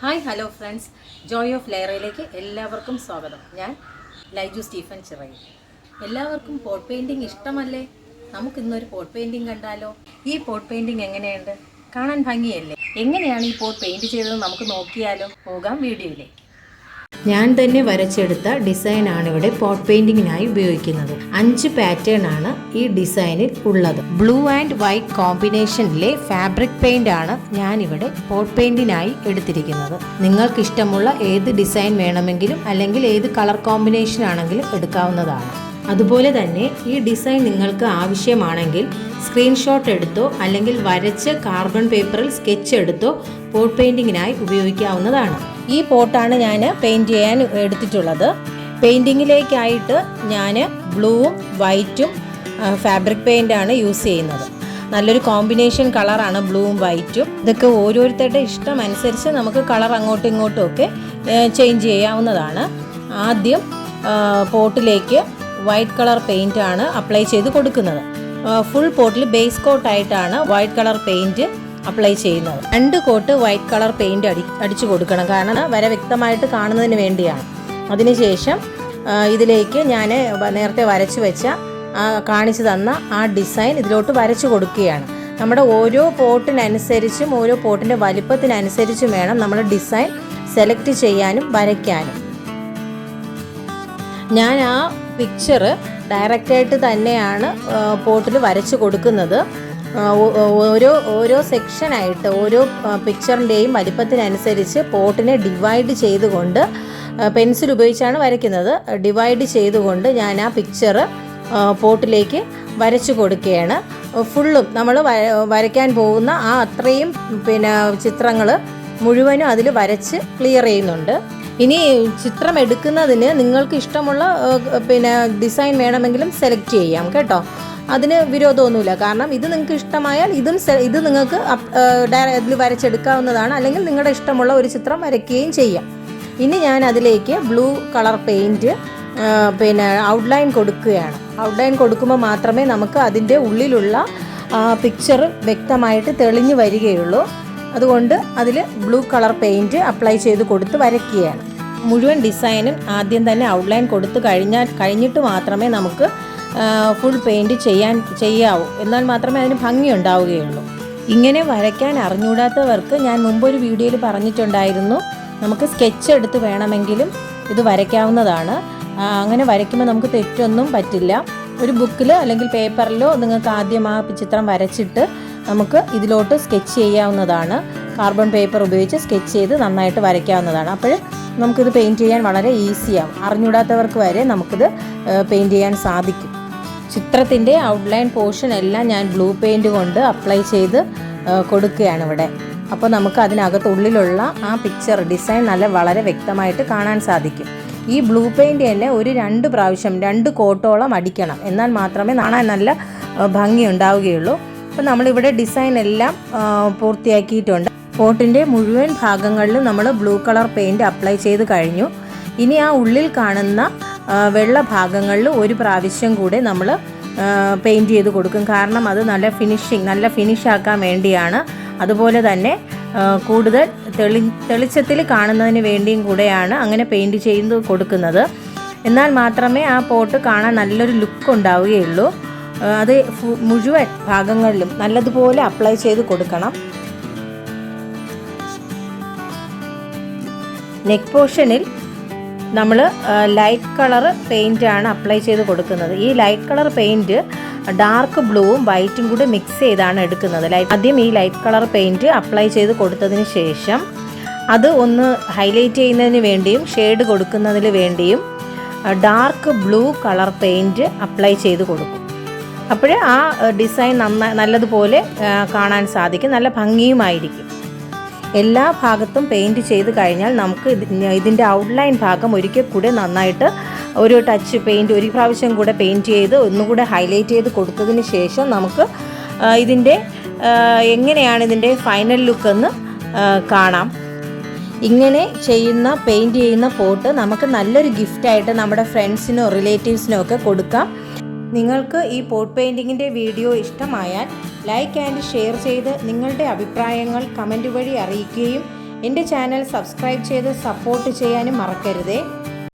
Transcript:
Hi hello friends. Joy of ലൈറയിലേക്ക് എല്ലാവർക്കും സ്വാഗതം. ഞാൻ ലൈജു സ്റ്റീഫൻ ചിറയിൽ. എല്ലാവർക്കും പോട്ട് പെയിന്റിങ് ഇഷ്ടമല്ലേ? നമുക്കിന്നൊരു പോട്ട് പെയിന്റിങ് കണ്ടാലോ? ഈ പോട്ട് പെയിന്റിങ് എങ്ങനെയുണ്ട്? കാണാൻ ഭംഗിയല്ലേ? എങ്ങനെയാണ് ഈ പോട്ട് പെയിന്റ് ചെയ്തത് നമുക്ക് നോക്കിയാലോ? പോകാം വീഡിയോയിലേക്ക്. ഞാൻ തന്നെ വരച്ചെടുത്ത ഡിസൈനാണ് ഇവിടെ പോട്ട് പെയിന്റിങ്ങിനായി ഉപയോഗിക്കുന്നത്. അഞ്ച് പാറ്റേൺ ആണ് ഈ ഡിസൈനിൽ ഉള്ളത്. ബ്ലൂ ആൻഡ് വൈറ്റ് കോമ്പിനേഷനിലെ ഫാബ്രിക് പെയിന്റ് ആണ് ഞാൻ ഇവിടെ പോട്ട് പെയിന്റിനായി എടുത്തിരിക്കുന്നത്. നിങ്ങൾക്ക് ഇഷ്ടമുള്ള ഏത് ഡിസൈൻ വേണമെങ്കിലും അല്ലെങ്കിൽ ഏത് കളർ കോമ്പിനേഷൻ ആണെങ്കിലും എടുക്കാവുന്നതാണ്. അതുപോലെ തന്നെ ഈ ഡിസൈൻ നിങ്ങൾക്ക് ആവശ്യമാണെങ്കിൽ സ്ക്രീൻഷോട്ട് എടുത്തോ അല്ലെങ്കിൽ വരച്ച് കാർബൺ പേപ്പറിൽ സ്കെച്ച് എടുത്തോ പോട്ട് പെയിന്റിങ്ങിനായി ഉപയോഗിക്കാവുന്നതാണ്. ഈ പോട്ടാണ് ഞാൻ പെയിന്റ് ചെയ്യാൻ എടുത്തിട്ടുള്ളത്. പെയിന്റിങ്ങിലേക്കായിട്ട് ഞാൻ ബ്ലൂവും വൈറ്റും ഫാബ്രിക് പെയിന്റാണ് യൂസ് ചെയ്യുന്നത്. നല്ലൊരു കോമ്പിനേഷൻ കളറാണ് ബ്ലൂവും വൈറ്റും ഇതൊക്കെ ഓരോരുത്തരുടെ ഇഷ്ടം അനുസരിച്ച് നമുക്ക് കളർ അങ്ങോട്ടും ഇങ്ങോട്ടും ഒക്കെ ചേഞ്ച് ചെയ്യാവുന്നതാണ്. ആദ്യം പോട്ടിലേക്ക് വൈറ്റ് കളർ പെയിന്റ് ആണ് അപ്ലൈ ചെയ്ത് കൊടുക്കുന്നത്. ഫുൾ പോട്ടിൽ ബേസ് കോട്ടായിട്ടാണ് വൈറ്റ് കളർ പെയിന്റ് അപ്ലൈ ചെയ്യുന്നത്. രണ്ട് കോട്ട് വൈറ്റ് കളർ പെയിന്റ് അടി അടിച്ചു കൊടുക്കണം. കാരണം വര വ്യക്തമായിട്ട് കാണുന്നതിന് വേണ്ടിയാണ്. അതിനുശേഷം ഇതിലേക്ക് ഞാൻ നേരത്തെ വരച്ചു വെച്ച കാണിച്ചു തന്ന ആ ഡിസൈൻ ഇതിലോട്ട് വരച്ചു കൊടുക്കുകയാണ്. നമ്മുടെ ഓരോ പോട്ടിനനുസരിച്ചും ഓരോ പോട്ടിന്റെ വലിപ്പത്തിനനുസരിച്ചും വേണം നമ്മൾ ഡിസൈൻ സെലക്ട് ചെയ്യാനും വരയ്ക്കാനും. ഞാൻ ആ പിക്ചർ ഡയറക്റ്റായിട്ട് തന്നെയാണ് പോട്ടിൽ വരച്ചു കൊടുക്കുന്നത്. ഓരോ ഓരോ സെക്ഷനായിട്ട് ഓരോ പിക്ചറിന്റെയും വലിപ്പത്തിനനുസരിച്ച് പോട്ടിനെ ഡിവൈഡ് ചെയ്തുകൊണ്ട് പെൻസിൽ ഉപയോഗിച്ചാണ് വരയ്ക്കുന്നത്. ഡിവൈഡ് ചെയ്തുകൊണ്ട് ഞാൻ ആ പിക്ചർ പോട്ടിലേക്ക് വരച്ചു കൊടുക്കുകയാണ്. ഫുള്ളും നമ്മൾ വരയ്ക്കാൻ പോകുന്ന ആ അത്രയും പിന്നെ ചിത്രങ്ങൾ മുഴുവനും അതിൽ വരച്ച് ക്ലിയർ ചെയ്യുന്നുണ്ട്. ഇനി ചിത്രം എടുക്കുന്നതിന് നിങ്ങൾക്ക് ഇഷ്ടമുള്ള പിന്നെ ഡിസൈൻ വേണമെങ്കിലും സെലക്ട് ചെയ്യാം കേട്ടോ. അതിന് വിരോധമൊന്നുമില്ല. കാരണം ഇത് നിങ്ങൾക്ക് ഇഷ്ടമായാൽ ഇതും ഇത് നിങ്ങൾക്ക് ഇതിൽ വരച്ചെടുക്കാവുന്നതാണ്. അല്ലെങ്കിൽ നിങ്ങളുടെ ഇഷ്ടമുള്ള ഒരു ചിത്രം വരയ്ക്കുകയും ചെയ്യാം. ഇനി ഞാൻ അതിലേക്ക് ബ്ലൂ കളർ പെയിന്റ് പിന്നെ ഔട്ട്ലൈൻ കൊടുക്കുകയാണ്. ഔട്ട്ലൈൻ കൊടുക്കുമ്പോൾ മാത്രമേ നമുക്ക് അതിന്റെ ഉള്ളിലുള്ള പിക്ചർ വ്യക്തമായിട്ട് തെളിഞ്ഞു വരികയുള്ളൂ. അതുകൊണ്ട് അതിൽ ബ്ലൂ കളർ പെയിന്റ് അപ്ലൈ ചെയ്ത് കൊടുത്ത് വരയ്ക്കുകയാണ്. മുഴുവൻ ഡിസൈനും ആദ്യം തന്നെ ഔട്ട്ലൈൻ കൊടുത്ത് കഴിഞ്ഞാൽ കഴിഞ്ഞിട്ട് മാത്രമേ നമുക്ക് ഫുൾ പെയിന്റ് ചെയ്യാൻ ചെയ്യാവൂ. എന്നാൽ മാത്രമേ അതിന് ഭംഗി ഉണ്ടാവുകയുള്ളൂ. ഇങ്ങനെ വരയ്ക്കാൻ അറിഞ്ഞുകൂടാത്തവർക്ക് ഞാൻ മുമ്പൊരു വീഡിയോയിൽ പറഞ്ഞിട്ടുണ്ടായിരുന്നു. നമുക്ക് സ്കെച്ച് എടുത്ത് വേണമെങ്കിലും ഇത് വരയ്ക്കാവുന്നതാണ്. അങ്ങനെ വരയ്ക്കുമ്പോൾ നമുക്ക് തെറ്റൊന്നും പറ്റില്ല. ഒരു ബുക്കിൽ അല്ലെങ്കിൽ പേപ്പറിലോ നിങ്ങൾക്ക് ആദ്യം ആ ചിത്രം വരച്ചിട്ട് നമുക്ക് ഇതിലോട്ട് സ്കെച്ച് ചെയ്യാവുന്നതാണ്. കാർബൺ പേപ്പർ ഉപയോഗിച്ച് സ്കെച്ച് ചെയ്ത് നന്നായിട്ട് വരയ്ക്കാവുന്നതാണ്. അപ്പോൾ നമുക്കിത് പെയിന്റ് ചെയ്യാൻ വളരെ ഈസിയാവും അറിഞ്ഞൂടാത്തവർക്ക് വരെ നമുക്കിത് പെയിന്റ് ചെയ്യാൻ സാധിക്കും. ചിത്രത്തിന്റെ ഔട്ട്ലൈൻ പോർഷൻ എല്ലാം ഞാൻ ബ്ലൂ പെയിന്റ് കൊണ്ട് അപ്ലൈ ചെയ്ത് കൊടുക്കുകയാണ് ഇവിടെ. അപ്പോൾ നമുക്ക് അതിനകത്ത് ഉള്ളിലുള്ള ആ പിക്ചർ ഡിസൈൻ നല്ല വളരെ വ്യക്തമായിട്ട് കാണാൻ സാധിക്കും. ഈ ബ്ലൂ പെയിന്റ് തന്നെ ഒരു രണ്ട് പ്രാവശ്യം രണ്ട് കോട്ടോളം അടിക്കണം. എന്നാൽ മാത്രമേ കാണാൻ നല്ല ഭംഗി ഉണ്ടാവുകയുള്ളൂ. അപ്പോൾ നമ്മളിവിടെ ഡിസൈൻ എല്ലാം പൂർത്തിയാക്കിയിട്ടുണ്ട്. പോട്ടിന്റെ മുഴുവൻ ഭാഗങ്ങളിലും നമ്മൾ ബ്ലൂ കളർ പെയിന്റ് അപ്ലൈ ചെയ്ത് കഴിഞ്ഞു. ഇനി ആ ഉള്ളിൽ കാണുന്ന വെള്ള ഭാഗങ്ങളിൽ ഒരു പ്രാവശ്യം കൂടെ നമ്മൾ പെയിന്റ് ചെയ്ത് കൊടുക്കും. കാരണം അത് നല്ല ഫിനിഷിങ് നല്ല ഫിനിഷ് ആക്കാൻ വേണ്ടിയാണ്. അതുപോലെ തന്നെ കൂടുതൽ തെളി തെളിച്ചത്തിൽ കാണുന്നതിന് വേണ്ടിയും കൂടെയാണ് അങ്ങനെ പെയിന്റ് ചെയ്ത് കൊടുക്കുന്നത്. എന്നാൽ മാത്രമേ ആ പോട്ട് കാണാൻ നല്ലൊരു ലുക്ക് ഉണ്ടാവുകയുള്ളൂ. അത് മുഴുവൻ ഭാഗങ്ങളിലും നല്ലതുപോലെ അപ്ലൈ ചെയ്ത് കൊടുക്കണം. നെക്ക് പോർഷനിൽ നമ്മൾ ലൈറ്റ് കളർ പെയിന്റ് ആണ് അപ്ലൈ ചെയ്ത് കൊടുക്കുന്നത്. ഈ ലൈറ്റ് കളർ പെയിന്റ് ഡാർക്ക് ബ്ലൂവും വൈറ്റും കൂടി മിക്സ് ചെയ്താണ് എടുക്കുന്നത്. ലൈറ്റ് ആദ്യം ഈ ലൈറ്റ് കളർ പെയിന്റ് അപ്ലൈ ചെയ്ത് കൊടുത്തതിന് ശേഷം അത് ഒന്ന് ഹൈലൈറ്റ് ചെയ്യുന്നതിന് വേണ്ടിയും ഷെയ്ഡ് കൊടുക്കുന്നതിന് വേണ്ടിയും dark blue colour paint apply ചെയ്ത് കൊടുക്കും. അപ്പോൾ ആ ഡിസൈൻ നന്നായി നല്ലതുപോലെ കാണാൻ സാധിക്കും. നല്ല ഭംഗിയുമായിരിക്കും. എല്ലാ ഭാഗത്തും പെയിന്റ് ചെയ്ത് കഴിഞ്ഞാൽ നമുക്ക് ഇത് ഇതിന്റെ ഔട്ട്ലൈൻ ഭാഗം ഒരിക്കൽ കൂടെ നന്നായിട്ട് ഒരു ടച്ച് പെയിന്റ് ഒരു പ്രാവശ്യം കൂടെ പെയിന്റ് ചെയ്ത് ഒന്നുകൂടെ ഹൈലൈറ്റ് ചെയ്ത് കൊടുത്തതിന് ശേഷം നമുക്ക് ഇതിന്റെ എങ്ങനെയാണ് ഇതിന്റെ ഫൈനൽ ലുക്ക് എന്ന് ആ, കാണാം. ഇങ്ങനെ ചെയ്യുന്ന പെയിന്റ് ചെയ്യുന്ന പോട്ട് നമുക്ക് നല്ലൊരു ഗിഫ്റ്റായിട്ട് നമ്മുടെ ഫ്രണ്ട്സിനോ റിലേറ്റീവ്സിനോ ഒക്കെ കൊടുക്കാം. നിങ്ങൾക്ക് ഈ പോട്ട് പെയിന്റിങ്ങിന്റെ വീഡിയോ ഇഷ്ടമായാൽ ലൈക്ക് ആൻഡ് ഷെയർ ചെയ്ത് നിങ്ങളുടെ അഭിപ്രായങ്ങൾ കമന്റ് വഴി അറിയിക്കുകയും എന്റെ ചാനൽ സബ്സ്ക്രൈബ് ചെയ്ത് സപ്പോർട്ട് ചെയ്യാനും മറക്കരുതേ.